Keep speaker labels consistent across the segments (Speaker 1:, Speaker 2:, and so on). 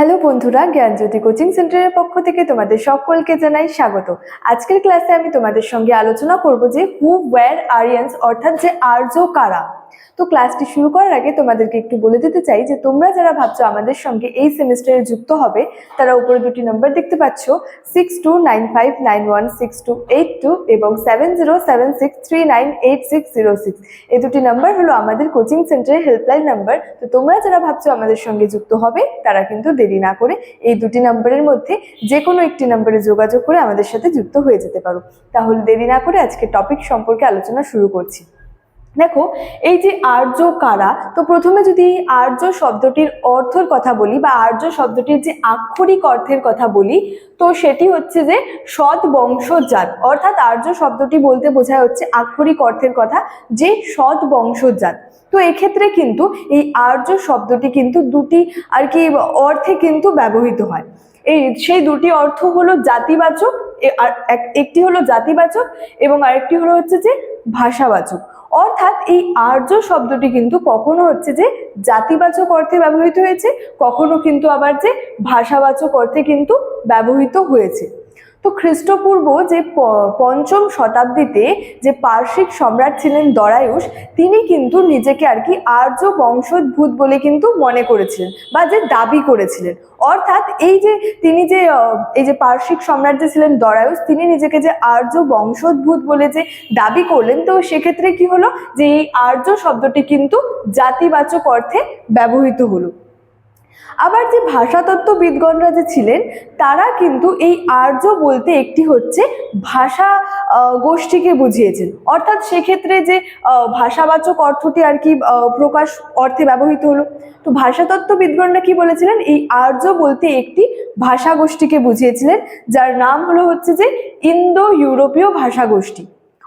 Speaker 1: Hello বন্ধুরা, জ্ঞানজ্যোতি coaching সেন্টারের পক্ষ থেকে তোমাদের সকলকে জানাই স্বাগত। আজকের ক্লাসে আমি তোমাদের সঙ্গে আলোচনা করব যে হু ওয়্যার আরিয়ান্স অর্থাৎ যে আর্য কারা। তো ক্লাসটি শুরু করার আগে তোমাদেরকে একটু বলে দিতে চাই যে তোমরা যারা ভাবছ আমাদের সঙ্গে এই সেমিস্টারে যুক্ত হবে, তারা উপরে দুটি নম্বর দেখতে পাচ্ছ six two nine five nine one six two eight two এবং seven zero seven six three nine eight six zero six এই দুটি নাম্বার হলো আমাদের কোচিং সেন্টারের হেল্পলাইন নাম্বার তো তোমরা যারা ভাবছ আমাদের সঙ্গে যুক্ত হবে, তারা কিন্তু দেরি না করে এই দুটি নাম্বারের মধ্যে যে কোনো একটি নাম্বারে যোগাযোগ করে আমাদের সাথে যুক্ত হয়ে যেতে পারো। তাহলে দেরি না করে আজকে টপিক সম্পর্কে আলোচনা শুরু করছি। দেখো, এই যে আর্য কারা, তো প্রথমে যদি আর্য শব্দটির অর্থের কথা বলি বা আর্য শব্দটির যে আক্ষরিক অর্থের কথা বলি, তো সেটি হচ্ছে যে সৎ বংশজাত অর্থাৎ আর্য শব্দটি বলতে বোঝায় হচ্ছে আক্ষরিক অর্থের কথা, যে সৎ বংশজাত তো এক্ষেত্রে কিন্তু এই আর্য শব্দটি কিন্তু দুটি আর কি অর্থে কিন্তু ব্যবহৃত হয়। এই সেই দুটি অর্থ হলো জাতিবাচক আর এক- একটি হলো জাতিবাচক এবং আরেকটি হলো হচ্ছে যে ভাষাবাচক। অর্থাৎ এই আর্য শব্দটি কিন্তু কখনো হচ্ছে যে জাতিবাচক অর্থে ব্যবহৃত হয়েছে, কখনো কিন্তু আবার যে ভাষাবাচক অর্থে কিন্তু ব্যবহৃত হয়েছে। তো খ্রিস্টপূর্ব যে পঞ্চম শতাব্দীতে যে পার্শ্বিক সম্রাট ছিলেন দরায়ুষ, তিনি কিন্তু নিজেকে আর কি আর্য বংশোদ্ভূত বলে কিন্তু মনে করেছিলেন বা যে দাবি করেছিলেন। অর্থাৎ এই যে তিনি যে এই যে পার্শ্বিক সম্রাট যে ছিলেন দরায়ুষ, তিনি নিজেকে যে আর্য বংশোদ্ভূত বলে যে দাবি করলেন, তো সেক্ষেত্রে কি হলো? যে এই আর্য শব্দটি কিন্তু জাতিবাচক অর্থে ব্যবহৃত হলো। আবার যে ভাষাতত্ত্ববিদগণরা যে ছিলেন, তারা কিন্তু এই আর্য বলতে একটি হচ্ছে ভাষা গোষ্ঠীকে বুঝিয়েছেন। অর্থাৎ সেক্ষেত্রে যে ভাষাবাচক অর্থটি আর কি প্রকাশ অর্থে ব্যবহৃত হলো। তো ভাষাতত্ত্ববিদগণরা কি বলেছিলেন? এই আর্য বলতে একটি ভাষা গোষ্ঠীকে বুঝিয়েছিলেন, যার নাম হলো হচ্ছে যে ইন্দো ইউরোপীয় ভাষা গোষ্ঠী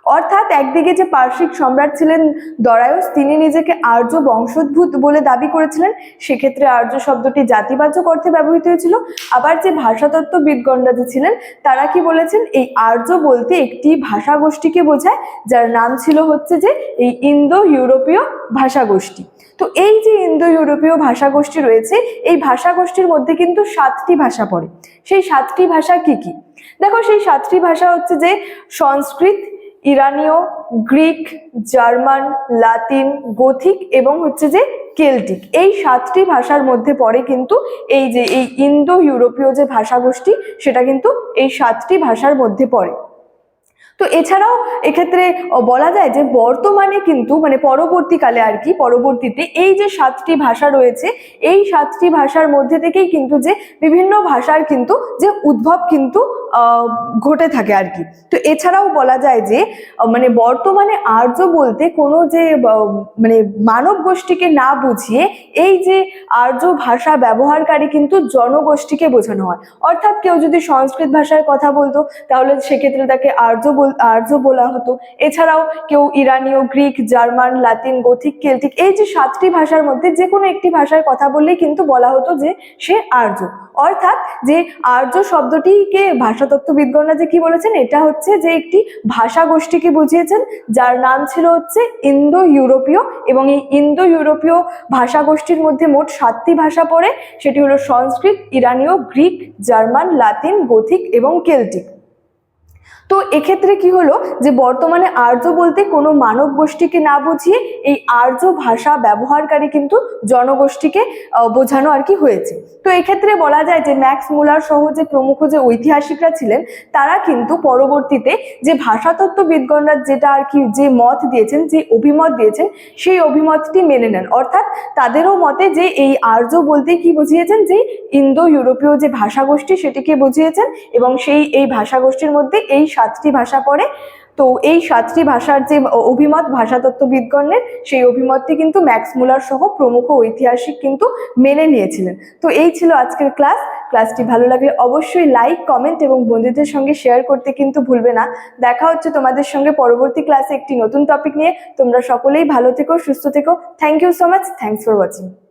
Speaker 1: অর্থাৎ একদিকে যে পার্শ্বিক সম্রাট ছিলেন দরায়স, তিনি নিজেকে আর্য বংশোদ্ভূত বলে দাবি করেছিলেন। সেক্ষেত্রে আর্য শব্দটি জাতিবাচক অর্থে ব্যবহৃত হয়েছিল। আবার যে ভাষাতত্ত্ববিদগণরা যে ছিলেন, তারা কি বলেছেন? এই আর্য বলতে একটি ভাষা গোষ্ঠীকে বোঝায়, যার নাম ছিল হচ্ছে যে এই ইন্দো ইউরোপীয় ভাষা গোষ্ঠী তো এই যে ইন্দো ইউরোপীয় ভাষা গোষ্ঠী রয়েছে, এই ভাষা গোষ্ঠীর মধ্যে কিন্তু সাতটি ভাষা পড়ে। সেই সাতটি ভাষা কি কি? দেখো, সেই সাতটি ভাষা হচ্ছে যে সংস্কৃত ইরানীয়, গ্রিক, জার্মান, লাতিন, গথিক এবং হচ্ছে যে কেলটিক। এই সাতটি ভাষার মধ্যে পড়ে কিন্তু এই যে এই ইন্দো ইউরোপীয় যে ভাষাগোষ্ঠী, সেটা কিন্তু এই সাতটি ভাষার মধ্যে পড়ে। তো এছাড়াও এক্ষেত্রে বলা যায় যে বর্তমানে কিন্তু মানে পরবর্তীকালে আর কি, পরবর্তীতে এই যে সাতটি ভাষা রয়েছে, এই সাতটি ভাষার মধ্যে থেকেই কিন্তু যে বিভিন্ন ভাষার কিন্তু যে উদ্ভব কিন্তু ঘটে থাকে আর কি। তো এছাড়াও বলা যায় যে মানে বর্তমানে আর্য বলতে কোনো যে মানে মানব গোষ্ঠীকে না বুঝিয়ে এই যে আর্য ভাষা ব্যবহারকারী কিন্তু জনগোষ্ঠীকে বোঝানো হয়। অর্থাৎ কেউ যদি সংস্কৃত ভাষায় কথা বলতো, তাহলে সেক্ষেত্রে তাকে আর্য বল আর্য বলা হতো। এছাড়াও কেউ ইরানীয়, Greek, German, Latin, Gothic, Celtic এই যে সাতটি ভাষার মধ্যে যে কোনো একটি ভাষায় কথা বললেই কিন্তু বলা হতো যে সে আর্য। অর্থাৎ যে আর্য শব্দটিকে ভাষাতত্ত্ববিদগণরা যে কি বলেছেন, এটা হচ্ছে যে একটি ভাষা গোষ্ঠীকে বুঝিয়েছেন, যার নাম ছিল হচ্ছে ইন্দো ইউরোপীয় এবং এই ইন্দো ইউরোপীয় ভাষা গোষ্ঠীর মধ্যে মোট সাতটি ভাষা পড়ে। সেটি হলো সংস্কৃত, ইরানীয়, গ্রিক, জার্মান, লাতিন, গথিক এবং কেল্টিক। তো এক্ষেত্রে কি হলো যে বর্তমানে আর্য বলতে কোনো মানব গোষ্ঠীকে না বুঝিয়ে এই আর্য ভাষা ব্যবহারকারী কিন্তু জনগোষ্ঠীকে বোঝানো আর কি হয়েছে। তো এক্ষেত্রে বলা যায় যে ম্যাক্স মুলার সহ যে প্রমুখ যে ঐতিহাসিকরা ছিলেন, তারা কিন্তু পরবর্তীতে যে ভাষাতত্ত্ববিদগণরা যেটা আর কি যে মত দিয়েছেন, যে অভিমত দিয়েছেন, সেই অভিমতটি মেনে নেন। অর্থাৎ তাদেরও মতে যে এই আর্য বলতে কি বুঝিয়েছেন? যে ইন্দো ইউরোপীয় যে ভাষা গোষ্ঠী সেটিকে বুঝিয়েছেন এবং সেই, এই ভাষা গোষ্ঠীর মধ্যে এই সাতটি ভাষা পড়ে। তো এই সাতটি ভাষার যে অভিমত ভাষাতত্ত্ববিদগণের, সেই অভিমতটি কিন্তু ম্যাক্স মুলার সহ প্রমুখ ঐতিহাসিক কিন্তু মেনে নিয়েছিলেন। তো এই ছিল আজকের ক্লাস। ক্লাসটি ভালো লাগলে অবশ্যই লাইক, কমেন্ট এবং বন্ধুদের সঙ্গে শেয়ার করতে কিন্তু ভুলবে না। দেখা হচ্ছে তোমাদের সঙ্গে পরবর্তী ক্লাসে একটি নতুন টপিক নিয়ে। তোমরা সকলেই ভালো থেকো, সুস্থ থেকো। Thank you so much. Thanks for watching.